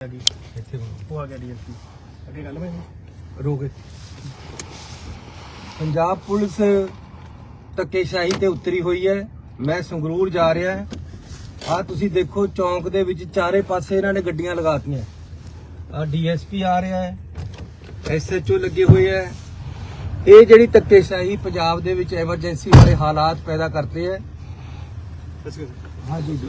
ਆ ਗਈ ਇੱਥੇ ਉਹ ਆ ਗਿਆ ਡੀਐਸਪੀ ਅੱਗੇ ਗੱਲ ਮੈਂ ਰੋਕੇ ਪੰਜਾਬ ਪੁਲਿਸ ਧੱਕੇਸ਼ਾਹੀ ਤੇ ਉਤਰੀ ਹੋਈ ਹੈ। ਮੈਂ ਸੰਗਰੂਰ ਜਾ ਰਿਹਾ ਹਾਂ। ਆ ਤੁਸੀਂ ਦੇਖੋ ਚੌਂਕ ਦੇ ਵਿੱਚ ਚਾਰੇ ਪਾਸੇ ਇਹਨਾਂ ਨੇ ਗੱਡੀਆਂ ਲਗਾਤੀਆਂ। ਆ ਡੀਐਸਪੀ ਆ ਰਿਹਾ ਹੈ। ਐਸਐਚਓ ਲੱਗੇ ਹੋਏ ਹੈ। ਇਹ ਜਿਹੜੀ ਧੱਕੇਸ਼ਾਹੀ ਪੰਜਾਬ ਦੇ ਵਿੱਚ ਐਮਰਜੈਂਸੀ ਵਾਲੇ ਹਾਲਾਤ ਪੈਦਾ ਕਰਤੇ ਹੈ। ਹਾਂਜੀ ਜੀ।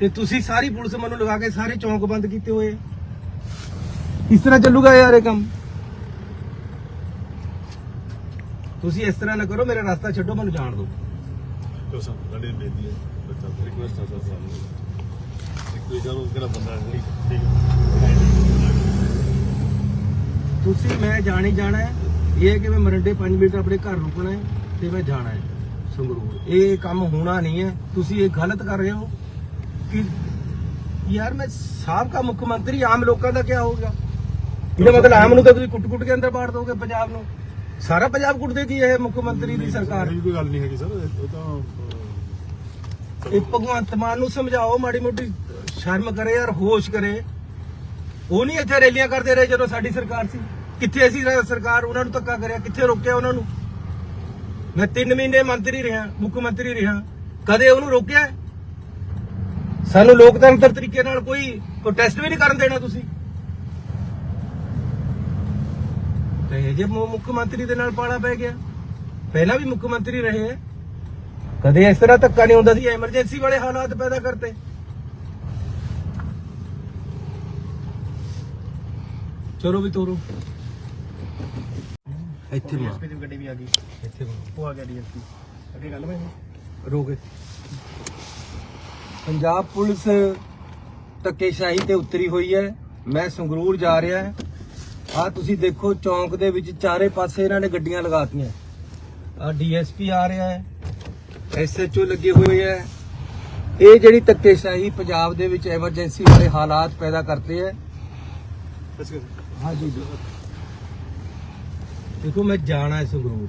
ਤੇ ਤੁਸੀਂ ਸਾਰੀ ਪੁਲਿਸ ਮੈਨੂੰ ਲਗਾ ਕੇ ਸਾਰੇ ਚੌਂਕ ਬੰਦ ਕੀਤੇ ਹੋਏ ਇਸ ਤਰ੍ਹਾਂ ਚੱਲੂਗਾ ਯਾਰ ਇਹ ਕੰਮ? ਤੁਸੀਂ ਇਸ ਤਰ੍ਹਾਂ ਨਾ ਕਰੋ ਮੇਰਾ ਰਸਤਾ ਛੱਡੋ ਮੈਨੂੰ ਜਾਣ ਦਿਓ। ਤੋ ਸਰ ਸਾਡੇ ਬੇਦੀ ਹੈ ਬੱਚਾ ਰਿਕਵੈਸਟ ਆ ਸਰ ਸਾਨੂੰ ਇੱਕ ਵੀ ਜਦੋਂ ਕਿਹੜਾ ਬੰਦਾ ਨਹੀਂ ਠੀਕ ਹੈ। ਤੁਸੀਂ ਮੈਂ ਜਾਣ ਜਾਣਾ ਹੈ। ਇਹ ਹੈ ਕਿ ਮੈਂ ਮਰੰਡੇ 5 ਮਿੰਟ ਆਪਣੇ ਘਰ ਰੁਕਣਾ ਹੈ ਤੇ ਮੈਂ ਜਾਣਾ ਹੈ ਸੰਗਰੂਰ। ਇਹ ਕੰਮ ਹੋਣਾ ਨਹੀਂ ਹੈ। ਤੁਸੀਂ ਇਹ ਗਲਤ ਕਰ ਰਹੇ ਹੋ। ਕਿ ਯਾਰ ਮੈਂ ਸਾਬਕਾ ਮੁੱਖ ਮੰਤਰੀ ਆਮ ਲੋਕਾਂ ਦਾ ਕੀ ਹੋਊਗਾ ਇਹਦਾ ਮਤਲਬ ਆਮ ਨੂੰ ਤਾਂ ਤੁਸੀਂ ਕੁੱਟ-ਕੁੱਟ ਕੇ ਅੰਦਰ ਬਾੜ ਦੋਗੇ ਪੰਜਾਬ ਨੂੰ। ਸਾਰਾ ਪੰਜਾਬ ਕੁੱਟ ਦੇਗੀ ਇਹ ਮੁੱਖ ਮੰਤਰੀ ਦੀ ਸਰਕਾਰ? ਇਹ ਕੋਈ ਗੱਲ ਨਹੀਂ ਹੈਗੀ ਸਰ ਉਹ ਤਾਂ ਇਹ ਭਗਵੰਤ ਮਾਨ ਨੂੰ ਸਮਝਾਓ ਮਾੜੀ ਮੋਟੀ। ਸ਼ਰਮ ਕਰੇ ਯਾਰ ਹੋਸ਼ ਕਰੇ। ਉਹ ਨਹੀਂ ਇੱਥੇ ਰੈਲੀਆਂ ਕਰਦੇ ਰਹੇ ਜਦੋਂ ਸਾਡੀ ਸਰਕਾਰ ਸੀ। ਕਿੱਥੇ ਅਸੀਂ ਸਰਕਾਰ ਉਹਨਾਂ ਨੂੰ ਧੱਕਾ ਕਰਿਆ ਕਿੱਥੇ ਰੋਕਿਆ ਉਹਨਾਂ ਨੂੰ? ਮੈਂ 3 ਮਹੀਨੇ ਮੰਤਰੀ ਰਿਹਾ ਮੁੱਖ ਮੰਤਰੀ ਰਿਹਾ। ਕਦੇ ਉਹਨੂੰ ਰੋਕਿਆ? ਸਾਨੂੰ ਲੋਕਤੰਤਰ ਤਰੀਕੇ ਨਾਲ ਕੋਈ ਪ੍ਰੋਟੈਸਟ ਵੀ ਨਹੀਂ ਕਰਨ ਦੇਣਾ ਤੁਸੀਂ। ਤੇ ਇਹ ਜੇ ਮੁੱਖ ਮੰਤਰੀ ਦੇ ਨਾਲ ਪਾਲਾ ਪੈ ਗਿਆ। ਪਹਿਲਾਂ ਵੀ ਮੁੱਖ ਮੰਤਰੀ ਰਹੇ ਹੈ ਕਦੇ ਇਸ ਤਰ੍ਹਾਂ ਧੱਕਾ ਨਹੀਂ ਹੁੰਦਾ ਸੀ ਐਮਰਜੈਂਸੀ ਵਾਲੇ ਹਾਲਾਤ ਪੈਦਾ ਕਰਤੇ। ਚਲੋ ਵੀ ਤੋਰੋ। ਇੱਥੇ ਮਾਰ। ਗੱਡੀ ਵੀ ਆ ਗਈ। ਇੱਥੇ ਉਹ ਆ ਗਿਆ ਡੀਐਸਪੀ ਅੱਗੇ ਗੱਲ ਮੈਂ ਰੋਕੇ। ਪੰਜਾਬ ਪੁਲਿਸ ਧੱਕੇਸ਼ਾਹੀ ਤੇ ਉਤਰੀ ਹੋਈ ਹੈ। ਮੈਂ ਸੰਗਰੂਰ ਜਾ ਰਿਹਾ ਹਾਂ। ਆ ਤੁਸੀਂ ਦੇਖੋ ਚੌਂਕ ਦੇ ਵਿੱਚ ਚਾਰੇ ਪਾਸੇ ਇਹਨਾਂ ਨੇ ਗੱਡੀਆਂ ਲਗਾਤੀਆਂ। ਆ ਡੀਐਸਪੀ ਆ ਰਿਹਾ ਹੈ ਐਸਐਚਓ ਲੱਗੇ ਹੋਏ ਹੈ। ਇਹ ਜਿਹੜੀ ਧੱਕੇਸ਼ਾਹੀ ਪੰਜਾਬ ਦੇ ਵਿੱਚ ਐਮਰਜੈਂਸੀ ਵਾਲੇ ਹਾਲਾਤ ਪੈਦਾ ਕਰਤੇ ਹੈ। ਹਾਂਜੀ। ਜੀ ਦੇਖੋ ਮੈਂ ਜਾਣਾ ਹੈ ਸੰਗਰੂਰ।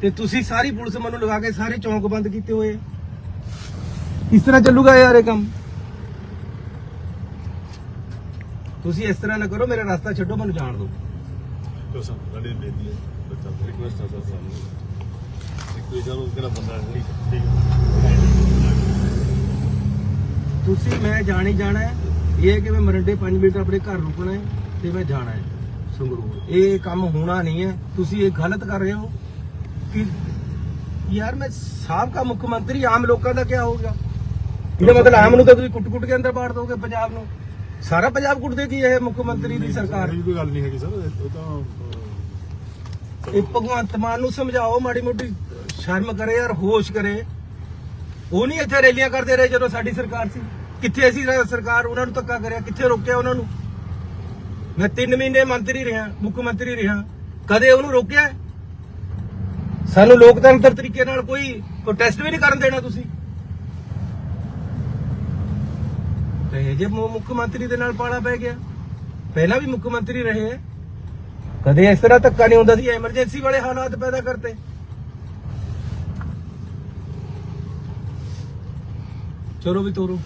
ਤੇ ਤੁਸੀਂ ਸਾਰੀ ਪੁਲਿਸ ਮੈਨੂੰ ਲਗਾ ਕੇ ਸਾਰੇ ਚੌਂਕ ਬੰਦ ਕੀਤੇ ਹੋਏ ਇਸ ਤਰ੍ਹਾਂ ਚੱਲੂਗਾ ਯਾਰ ਇਹ ਕੰਮ? ਤੁਸੀਂ ਇਸ ਤਰ੍ਹਾਂ ਨਾ ਕਰੋ ਮੇਰਾ ਰਸਤਾ ਛੱਡੋ ਮੈਨੂੰ ਜਾਣ ਦਿਓ। ਤੋ ਸਰ ਸਾਡੇ ਬੇਦੀ ਹੈ ਬੱਚਾ ਰਿਕਵੈਸਟ ਆ ਸਰ ਸਾਨੂੰ ਇੱਕ ਵੀ ਜਦੋਂ ਕਿਹੜਾ ਬੰਦਾ ਨਹੀਂ ਠੀਕ ਹੈ ਤੁਸੀਂ ਮੈਂ ਜਾਣ ਜਾਣਾ ਹੈ। ਇਹ ਕਿ ਮੈਂ ਮਰੰਡੇ 5 ਮਿੰਟ ਆਪਣੇ ਘਰ ਰੁਕਣਾ ਹੈ ਤੇ ਮੈਂ ਜਾਣਾ ਹੈ ਸੰਗਰੂਰ। ਇਹ ਕੰਮ ਹੋਣਾ ਨਹੀਂ ਹੈ। ਤੁਸੀਂ ਇਹ ਗਲਤ ਕਰ ਰਹੇ ਹੋ। ਕਿ ਯਾਰ ਮੈਂ ਸਾਬਕਾ ਮੁੱਖ ਮੰਤਰੀ ਆਮ ਲੋਕਾਂ ਦਾ ਕੀ ਹੋਊਗਾ ਇਹਦਾ ਮਤਲਬ ਆਮ ਨੂੰ ਤਾਂ ਤੁਸੀਂ ਕੁੱਟ-ਕੁੱਟ ਕੇ ਅੰਦਰ ਬਾੜ ਦੋਗੇ ਪੰਜਾਬ ਨੂੰ। ਸਾਰਾ ਪੰਜਾਬ ਕੁੱਟ ਦੇਗੀ ਇਹ ਮੁੱਖ ਮੰਤਰੀ ਦੀ ਸਰਕਾਰ? ਇਹ ਕੋਈ ਗੱਲ ਨਹੀਂ ਹੈਗੀ ਸਰ ਉਹ ਤਾਂ ਇਹ ਭਗਵੰਤ ਮਾਨ ਨੂੰ ਸਮਝਾਓ ਮਾੜੀ ਮੋਟੀ ਸ਼ਰਮ ਕਰੇ ਯਾਰ ਹੋਸ਼ ਕਰੇ। ਉਹ ਨਹੀਂ ਇੱਥੇ ਰੈਲੀਆਂ ਕਰਦੇ ਰਹੇ ਜਦੋਂ ਸਾਡੀ ਸਰਕਾਰ ਸੀ। ਕਿੱਥੇ ਅਸੀਂ ਸਰਕਾਰ ਉਹਨਾਂ ਨੂੰ ਧੱਕਾ ਕਰਿਆ ਕਿੱਥੇ ਰੋਕਿਆ ਉਹਨਾਂ ਨੂੰ? ਮੈਂ 3 ਮਹੀਨੇ ਮੰਤਰੀ ਰਿਹਾ ਮੁੱਖ ਮੰਤਰੀ ਰਿਹਾ। ਕਦੇ ਉਹਨੂੰ ਰੋਕਿਆ? ਸਾਨੂੰ ਲੋਕਤੰਤਰ ਤਰੀਕੇ ਨਾਲ ਕੋਈ ਪ੍ਰੋਟੈਸਟ ਵੀ ਨਹੀਂ ਕਰਨ ਦੇਣਾ ਤੁਸੀਂ। ਤੇ ਜੇ ਮੁੱਖ ਮੰਤਰੀ ਦੇ ਨਾਲ ਪਾਲਾ ਪੈ ਗਿਆ। ਪਹਿਲਾਂ ਵੀ ਮੁੱਖ ਮੰਤਰੀ ਰਹੇ ਹੈ ਕਦੇ ਇਸ ਤਰ੍ਹਾਂ ਧੱਕਾ ਨਹੀਂ ਹੁੰਦਾ ਸੀ ਐਮਰਜੈਂਸੀ ਵਾਲੇ ਹਾਲਾਤ ਪੈਦਾ ਕਰਤੇ। ਚਲੋ ਵੀ ਤੋਰੋ।